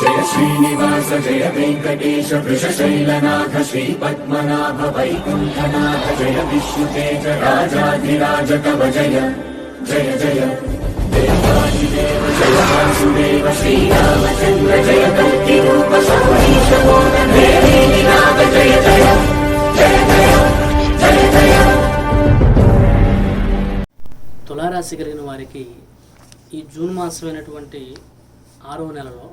జయ శ్రీనివాస జయ వెంకటేశ వృషశైలనాథ శ్రీ పద్మనాభ వైకుంఠనాథ జయ విష్ణుతేజ రాజాధిరాజ కవ జయ జయ జయ. దేవాదిదేవ జయ వాసుదేవ శ్రీరామచంద్ర జయ కల్కి రూప సౌరీశ నాథ జయ. జయ జయ జయ. జయ జయ. తులారాశి కలిగిన వారికి ఈ జూన్ మాసమైనటువంటి ఆరో నెలలో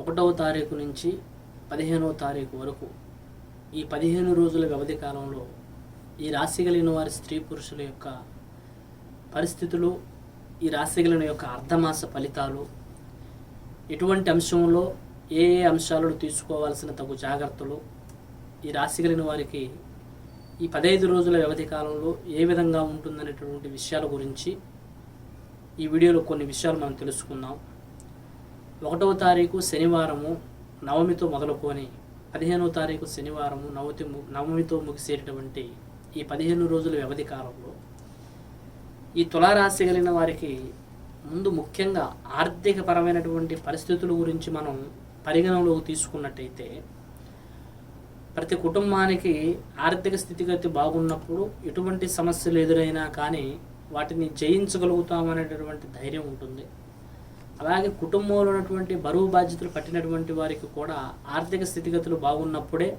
ఒకటవ తారీఖు నుంచి పదిహేనవ తారీఖు వరకు ఈ పదిహేను రోజుల వ్యవధి కాలంలో ఈ రాశి కలిగిన వారి స్త్రీ పురుషుల యొక్క పరిస్థితులు ఈ రాశి కలిగిన యొక్క అర్ధమాస ఫలితాలు ఎటువంటి అంశంలో ఏ ఏ అంశాలను తీసుకోవాల్సిన తగు జాగ్రత్తలు ఈ రాశి కలిగిన వారికి ఈ పదహైదు రోజుల వ్యవధి కాలంలో ఏ విధంగా ఉంటుందనేటువంటి విషయాల గురించి ఈ వీడియోలో కొన్ని విషయాలు మనం తెలుసుకుందాం. ఒకటవ తారీఖు శనివారము నవమితో మొదలుకొని పదిహేనవ తారీఖు శనివారము నవతి నవమితో ముగిసేటటువంటి ఈ పదిహేను రోజుల వ్యవధి కాలంలో ఈ తులారాశి కలిగిన వారికి ముందు ముఖ్యంగా ఆర్థిక పరమైనటువంటి పరిస్థితుల గురించి మనం పరిగణనలోకి తీసుకున్నట్టయితే ప్రతి కుటుంబానికి ఆర్థిక స్థితిగతి బాగున్నప్పుడు ఎటువంటి సమస్యలు ఎదురైనా కానీ వాటిని జయించగలుగుతామనేటటువంటి ధైర్యం ఉంటుంది. అలాగే కుటుంబంలో ఉన్నటువంటి బరువు బాధ్యతలు పట్టినటువంటి వారికి కూడా ఆర్థిక స్థితిగతులు బాగున్నప్పుడే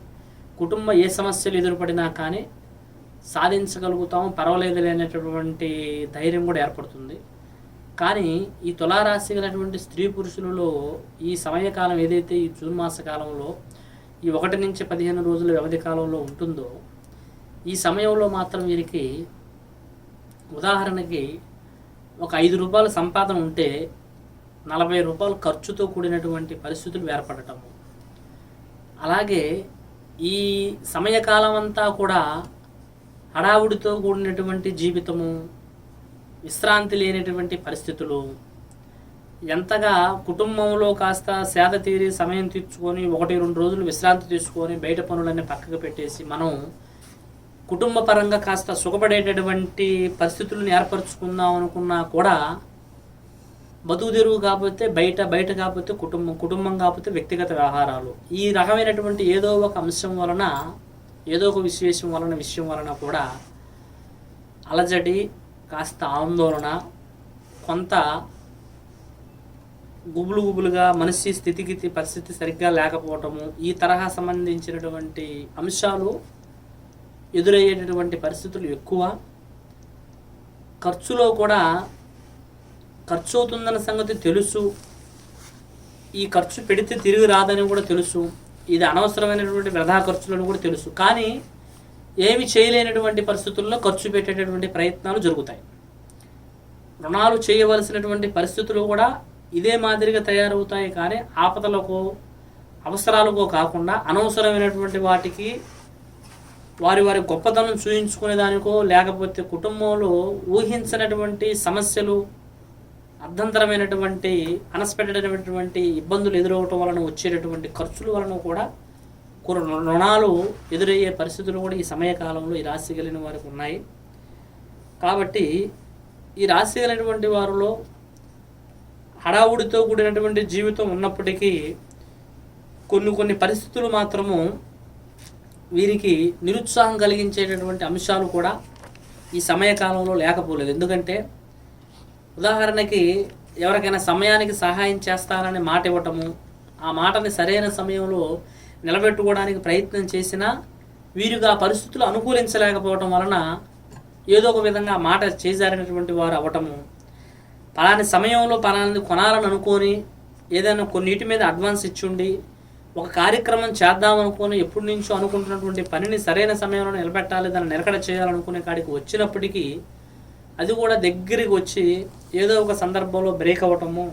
కుటుంబ ఏ సమస్యలు ఎదురుపడినా కానీ సాధించగలుగుతాము పర్వాలేదు అనేటటువంటి ధైర్యం కూడా ఏర్పడుతుంది. కానీ ఈ తులారాశి గలటువంటి స్త్రీ పురుషులలో ఈ సమయకాలం ఏదైతే ఈ జూన్ మాస కాలంలో ఈ ఒకటి నుంచి పదిహేను రోజుల వ్యవధి కాలంలో ఉంటుందో ఈ సమయంలో మాత్రం వీరికి ఉదాహరణకి ఒక ఐదు రూపాయల సంపాదన ఉంటే నలభై రూపాయలు ఖర్చుతో కూడినటువంటి పరిస్థితులు ఏర్పడటము అలాగే ఈ సమయకాలం అంతా కూడా హడావుడితో కూడినటువంటి జీవితము విశ్రాంతి లేనటువంటి పరిస్థితులు ఎంతగా కుటుంబంలో కాస్త సేద తీరి సమయం తీర్చుకొని ఒకటి రెండు రోజులు విశ్రాంతి తీసుకొని బయట పనులన్నీ పక్కకు పెట్టేసి మనం కుటుంబ పరంగా కాస్త సుఖపడేటటువంటి పరిస్థితులను ఏర్పరచుకుందాం అనుకున్నా కూడా బతుకు తెరువు కాకపోతే బయట బయట కాకపోతే కుటుంబం కుటుంబం కాకపోతే వ్యక్తిగత వ్యవహారాలు ఈ రకమైనటువంటి ఏదో ఒక అంశం వలన ఏదో ఒక విశేషం వలన విషయం వలన కూడా అలజడి కాస్త ఆందోళన కొంత గుబులు గుబులుగా మనిషి స్థితికి పరిస్థితి సరిగ్గా లేకపోవటము ఈ తరహా సంబంధించినటువంటి అంశాలు ఎదురయ్యేటటువంటి పరిస్థితులు ఎక్కువ. ఖర్చులో కూడా ఖర్చు అవుతుందన్న సంగతి తెలుసు. ఈ ఖర్చు పెడితే తిరిగి రాదని కూడా తెలుసు. ఇది అనవసరమైనటువంటి వ్యధా ఖర్చులను కూడా తెలుసు. కానీ ఏమి చేయలేనటువంటి పరిస్థితుల్లో ఖర్చు పెట్టేటటువంటి ప్రయత్నాలు జరుగుతాయి. రుణాలు చేయవలసినటువంటి పరిస్థితులు కూడా ఇదే మాదిరిగా తయారవుతాయి. కానీ ఆపదలకు అవసరాలకో కాకుండా అనవసరమైనటువంటి వాటికి వారి వారి గొప్పతనం చూయించుకునే దానికో లేకపోతే కుటుంబంలో ఊహించినటువంటి సమస్యలు అర్ధంతరమైనటువంటి అనస్పెక్టెడ్ ఇబ్బందులు ఎదురవటం వలన వచ్చేటటువంటి ఖర్చుల వలన కూడా కొన్ని రుణాలు ఎదురయ్యే పరిస్థితులు కూడా ఈ సమయకాలంలో ఈ రాశి కలిగిన వారికి ఉన్నాయి. కాబట్టి ఈ రాశి కలిగినటువంటి వారిలో హడావుడితో కూడినటువంటి జీవితం ఉన్నప్పటికీ కొన్ని కొన్ని పరిస్థితులు మాత్రము వీరికి నిరుత్సాహం కలిగించేటటువంటి అంశాలు కూడా ఈ సమయకాలంలో లేకపోలేదు. ఎందుకంటే ఉదాహరణకి ఎవరికైనా సమయానికి సహాయం చేస్తానని మాట ఇవ్వటము ఆ మాటని సరైన సమయంలో నిలబెట్టుకోవడానికి ప్రయత్నం చేసినా వీరికి ఆ పరిస్థితులు అనుకూలించలేకపోవటం వలన ఏదో ఒక విధంగా మాట చేజారినటువంటి వారు అవ్వటము. పలాని సమయంలో పలాని కొనాలని అనుకొని ఏదైనా కొన్నిటి మీద అడ్వాన్స్ ఇచ్చుండి ఒక కార్యక్రమం చేద్దాం అనుకొని ఎప్పటి నుంచో అనుకుంటున్నటువంటి పనిని సరైన సమయంలో నిలబెట్టాలి దాన్ని నిలకడ చేయాలనుకునే కాడికి వచ్చినప్పటికీ అది కూడా దగ్గరికి వచ్చి ఏదో ఒక సందర్భంలో బ్రేక్ అవ్వటము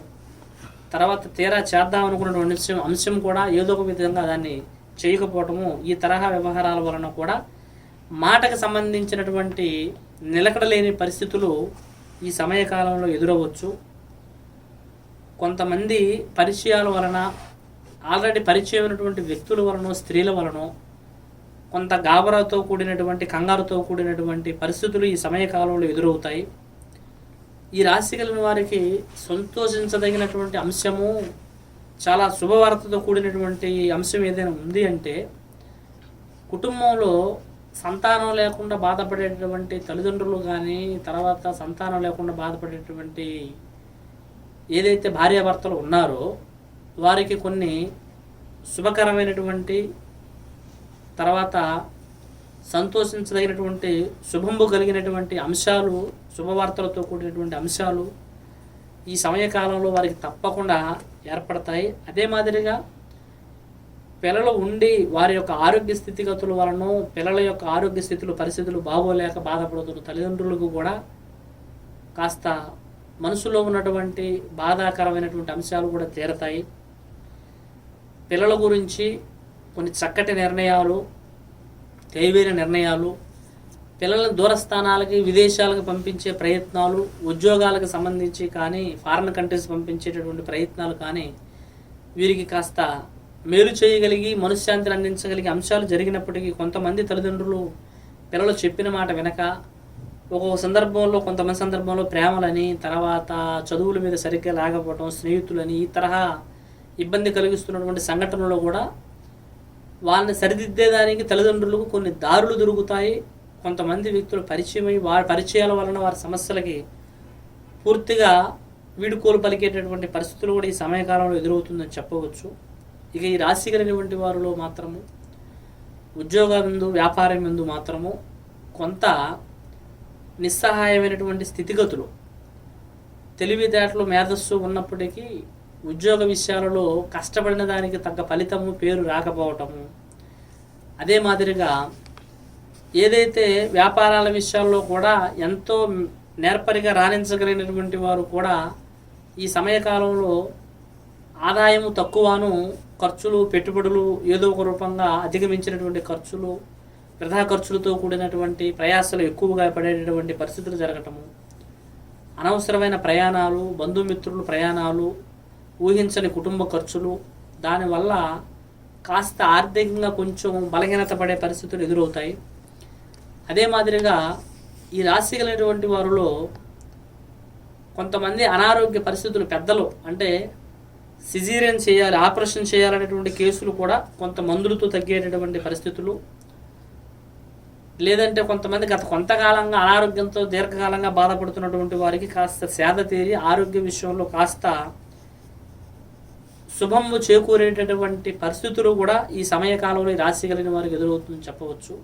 తర్వాత తీరా చేద్దాం అనుకున్నటువంటి అంశం అంశం కూడా ఏదో ఒక విధంగా దాన్ని చేయకపోవటము ఈ తరహా వ్యవహారాల వలన కూడా మాటకు సంబంధించినటువంటి నిలకడలేని పరిస్థితులు ఈ సమయకాలంలో ఎదురవచ్చు. కొంతమంది పరిచయాల వలన ఆల్రెడీ పరిచయం వ్యక్తుల వలన స్త్రీల వలన కొంత గాబరాతో కూడినటువంటి కంగారుతో కూడినటువంటి పరిస్థితులు ఈ సమయకాలంలో ఎదురవుతాయి. ఈ రాశి కలిగిన వారికి సంతోషించదగినటువంటి అంశము చాలా శుభవార్తతో కూడినటువంటి అంశం ఏదైనా ఉంది అంటే కుటుంబంలో సంతానం లేకుండా బాధపడేటటువంటి తల్లిదండ్రులు కానీ తర్వాత సంతానం లేకుండా బాధపడేటువంటి ఏదైతే భార్యాభర్తలు ఉన్నారో వారికి కొన్ని శుభకరమైనటువంటి తర్వాత సంతోషించదగినటువంటి శుభంబు కలిగినటువంటి అంశాలు శుభవార్తలతో కూడినటువంటి అంశాలు ఈ సమయకాలంలో వారికి తప్పకుండా ఏర్పడతాయి. అదే మాదిరిగా పిల్లలు ఉండి వారి యొక్క ఆరోగ్య స్థితిగతుల వలన పిల్లల యొక్క ఆరోగ్య స్థితులు పరిస్థితులు బాగోలేక బాధపడుతున్న తల్లిదండ్రులకు కూడా కాస్త మనసులో ఉన్నటువంటి బాధాకరమైనటువంటి అంశాలు కూడా తీరతాయి. పిల్లల గురించి కొన్ని చక్కటి నిర్ణయాలు తెలివైన నిర్ణయాలు పిల్లలను దూరస్థానాలకి విదేశాలకు పంపించే ప్రయత్నాలు ఉద్యోగాలకు సంబంధించి కానీ ఫారిన్ కంట్రీస్ పంపించేటటువంటి ప్రయత్నాలు కానీ వీరికి కాస్త మేలు చేయగలిగి మనశ్శాంతిని అందించగలిగే అంశాలు జరిగినప్పటికీ కొంతమంది తల్లిదండ్రులు పిల్లలు చెప్పిన మాట వినక ఒక్కొక్క సందర్భంలో కొంతమంది సందర్భంలో ప్రేమలని తర్వాత చదువుల మీద సరిగ్గా లేకపోవడం స్నేహితులని ఈ తరహా ఇబ్బంది కలిగిస్తున్నటువంటి సంఘటనలో కూడా వాళ్ళని సరిదిద్దేదానికి తల్లిదండ్రులకు కొన్ని దారులు దొరుకుతాయి. కొంతమంది వ్యక్తులు పరిచయమై వారి పరిచయాల వలన వారి సమస్యలకి పూర్తిగా వీడుకోలు పలికేటటువంటి పరిస్థితులు కూడా ఈ సమయకాలంలో ఎదురవుతుందని చెప్పవచ్చు. ఇక ఈ రాశి కలిగినటువంటి వారిలో మాత్రము ఉద్యోగం ఎందు వ్యాపారం ఎందు మాత్రము కొంత నిస్సహాయమైనటువంటి స్థితిగతులు. తెలివితేటలు మేధస్సు ఉన్నప్పటికీ ఉద్యోగ విషయాలలో కష్టపడిన దానికి తగ్గ ఫలితము పేరు రాకపోవటము. అదే మాదిరిగా ఏదైతే వ్యాపారాల విషయాల్లో కూడా ఎంతో నేర్పరిగా రాణించగలిగినటువంటి వారు కూడా ఈ సమయకాలంలో ఆదాయము తక్కువను ఖర్చులు పెట్టుబడులు ఏదో ఒక రూపంగా అధిగమించినటువంటి ఖర్చులు వృధా ఖర్చులతో కూడినటువంటి ప్రయాసాలు ఎక్కువగా పడేటటువంటి పరిస్థితులు జరగటము. అనవసరమైన ప్రయాణాలు బంధుమిత్రులు ప్రయాణాలు ఊహించని కుటుంబ ఖర్చులు దానివల్ల కాస్త ఆర్థికంగా కొంచెం బలహీనత పడే పరిస్థితులు ఎదురవుతాయి. అదే మాదిరిగా ఈ రాశి కలిగినటువంటి వారిలో కొంతమంది అనారోగ్య పరిస్థితులు పెద్దలు అంటే సిజీరియన్ చేయాలి ఆపరేషన్ చేయాలనేటువంటి కేసులు కూడా కొంత మందులతో తగ్గేటటువంటి పరిస్థితులు. లేదంటే కొంతమంది గత కొంతకాలంగా అనారోగ్యంతో దీర్ఘకాలంగా బాధపడుతున్నటువంటి వారికి కాస్త సేద తీరి ఆరోగ్య విషయంలో కాస్త శుభము చేకూరేటటువంటి పరిస్థితులు కూడా ఈ సమయకాలంలో ఈ రాశి కలిగిన వారికి ఎదురవుతుందని చెప్పవచ్చు.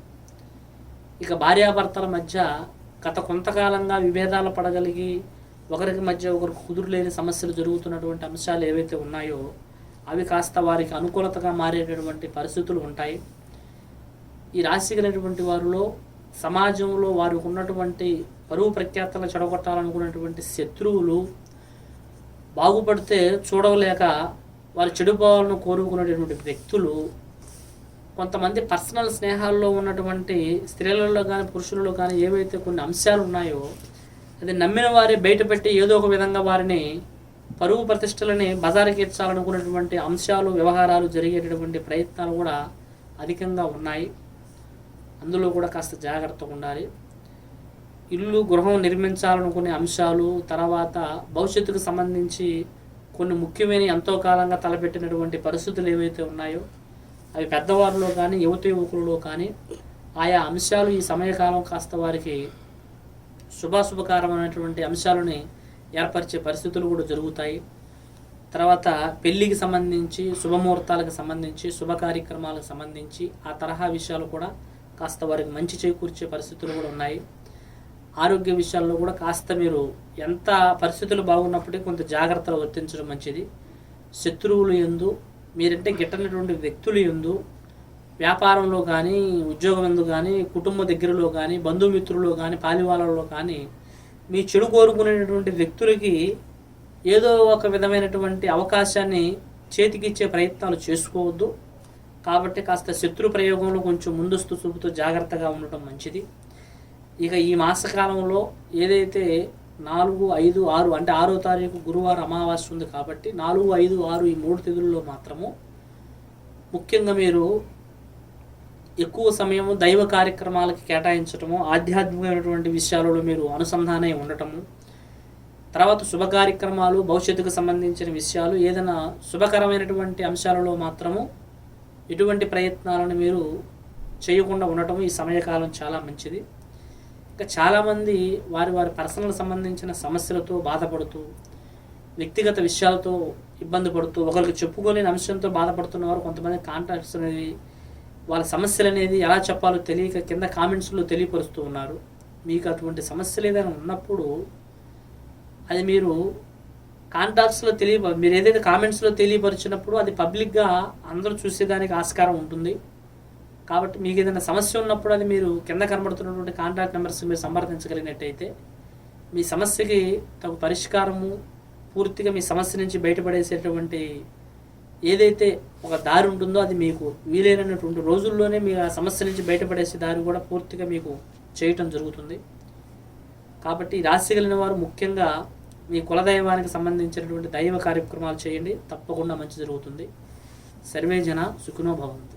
ఇక భార్యాభర్తల మధ్య గత కొంతకాలంగా విభేదాలు పడగలిగి ఒకరికి మధ్య ఒకరికి కుదురులేని సమస్యలు జరుగుతున్నటువంటి అంశాలు ఏవైతే ఉన్నాయో అవి కాస్త వారికి అనుకూలతగా మారేటటువంటి పరిస్థితులు ఉంటాయి. ఈ రాశి కలిగినటువంటి వారిలో సమాజంలో వారికి ఉన్నటువంటి పరువు ప్రఖ్యాతలు చెడగొట్టాలనుకున్నటువంటి శత్రువులు బాగుపడితే చూడలేక వారు భావాలను కోరుకునేటటువంటి వ్యక్తులు కొంతమంది పర్సనల్ స్నేహాల్లో ఉన్నటువంటి స్త్రీలలో కానీ పురుషులలో కానీ ఏవైతే కొన్ని అంశాలు ఉన్నాయో అది నమ్మిన వారే బయటపెట్టి ఏదో ఒక విధంగా వారిని పరువు ప్రతిష్టలని బజారుకెచ్చాలనుకున్నటువంటి అంశాలు వ్యవహారాలు జరిగేటటువంటి ప్రయత్నాలు కూడా అధికంగా ఉన్నాయి. అందులో కూడా కాస్త జాగ్రత్తగా ఉండాలి. ఇల్లు గృహం నిర్మించాలనుకునే అంశాలు తర్వాత భవిష్యత్తుకు సంబంధించి కొన్ని ముఖ్యమైన ఎంతో కాలంగా తలపెట్టినటువంటి పరిస్థితులు ఏవైతే ఉన్నాయో అవి పెద్దవారిలో కానీ యువత యువకులలో కానీ ఆయా అంశాలు ఈ సమయకాలం కాస్త వారికి శుభాశుభకరమైనటువంటి అంశాలని ఏర్పరిచే పరిస్థితులు కూడా జరుగుతాయి. తర్వాత పెళ్ళికి సంబంధించి శుభముహూర్తాలకు సంబంధించి శుభ కార్యక్రమాలకు సంబంధించి ఆ తరహా విషయాలు కూడా కాస్త వారికి మంచి చేకూర్చే పరిస్థితులు కూడా ఉన్నాయి. ఆరోగ్య విషయాల్లో కూడా కాస్త మీరు ఎంత పరిస్థితులు బాగున్నప్పటికీ కొంత జాగ్రత్తలు వర్తించడం మంచిది. శత్రువులు ఎందు మీరంటే గిట్టనటువంటి వ్యక్తులు ఎందు వ్యాపారంలో కానీ ఉద్యోగం ఎందు కానీ కుటుంబ దగ్గరలో కానీ బంధుమిత్రులు కానీ పాలివాళ్ళలో కానీ మీ చెడు కోరుకునేటటువంటి వ్యక్తులకి ఏదో ఒక విధమైనటువంటి అవకాశాన్ని చేతికిచ్చే ప్రయత్నాలు చేసుకోవద్దు. కాబట్టి కాస్త శత్రు ప్రయోగంలో కొంచెం ముందస్తు చూపుతో జాగ్రత్తగా ఉండటం మంచిది. ఇక ఈ మాసకాలంలో ఏదైతే నాలుగు ఐదు ఆరు అంటే ఆరో తారీఖు గురువారం అమావాస్య ఉంది కాబట్టి నాలుగు ఐదు ఆరు ఈ మూడు తిథుల్లో మాత్రము ముఖ్యంగా మీరు ఎక్కువ సమయం దైవ కార్యక్రమాలకి కేటాయించటము ఆధ్యాత్మికమైనటువంటి విషయాలలో మీరు అనుసంధానై ఉండటము తర్వాత శుభ కార్యక్రమాలు భవిష్యత్తుకు సంబంధించిన విషయాలు ఏదైనా శుభకరమైనటువంటి అంశాలలో మాత్రము ఎటువంటి ప్రయత్నాలను మీరు చేయకుండా ఉండటం ఈ సమయకాలం చాలా మంచిది. ఇంకా చాలామంది వారి వారి పర్సనల్ సంబంధించిన సమస్యలతో బాధపడుతూ వ్యక్తిగత విషయాలతో ఇబ్బంది పడుతూ ఒకరికి చెప్పుకోలేని అంశంతో బాధపడుతున్నవారు కొంతమంది కాంటాక్ట్స్ అనేది వాళ్ళ సమస్యలు అనేది ఎలా చెప్పాలో తెలియక కింద కామెంట్స్లో తెలియపరుస్తూ ఉన్నారు. మీకు అటువంటి సమస్యలు ఏదైనా ఉన్నప్పుడు అది మీరు కాంటాక్ట్స్లో తెలియ మీరు ఏదైతే కామెంట్స్లో తెలియపరిచినప్పుడు అది పబ్లిక్గా అందరూ చూసేదానికి ఆస్కారం ఉంటుంది. కాబట్టి మీకు ఏదైనా సమస్య ఉన్నప్పుడు అది మీరు కింద కనబడుతున్నటువంటి కాంటాక్ట్ నెంబర్స్ మీరు సంప్రదించగలిగినట్టయితే మీ సమస్యకి తగు పరిష్కారము పూర్తిగా మీ సమస్య నుంచి బయటపడేసేటువంటి ఏదైతే ఒక దారి ఉంటుందో అది మీకు వీలైనటువంటి రోజుల్లోనే మీ ఆ సమస్య నుంచి బయటపడేసే దారి కూడా పూర్తిగా మీకు చేయటం జరుగుతుంది. కాబట్టి రాశి కలిగిన వారు ముఖ్యంగా మీ కులదైవానికి సంబంధించినటువంటి దైవ కార్యక్రమాలు చేయండి. తప్పకుండా మంచి జరుగుతుంది. సర్వే జన సుఖినో భవంతు.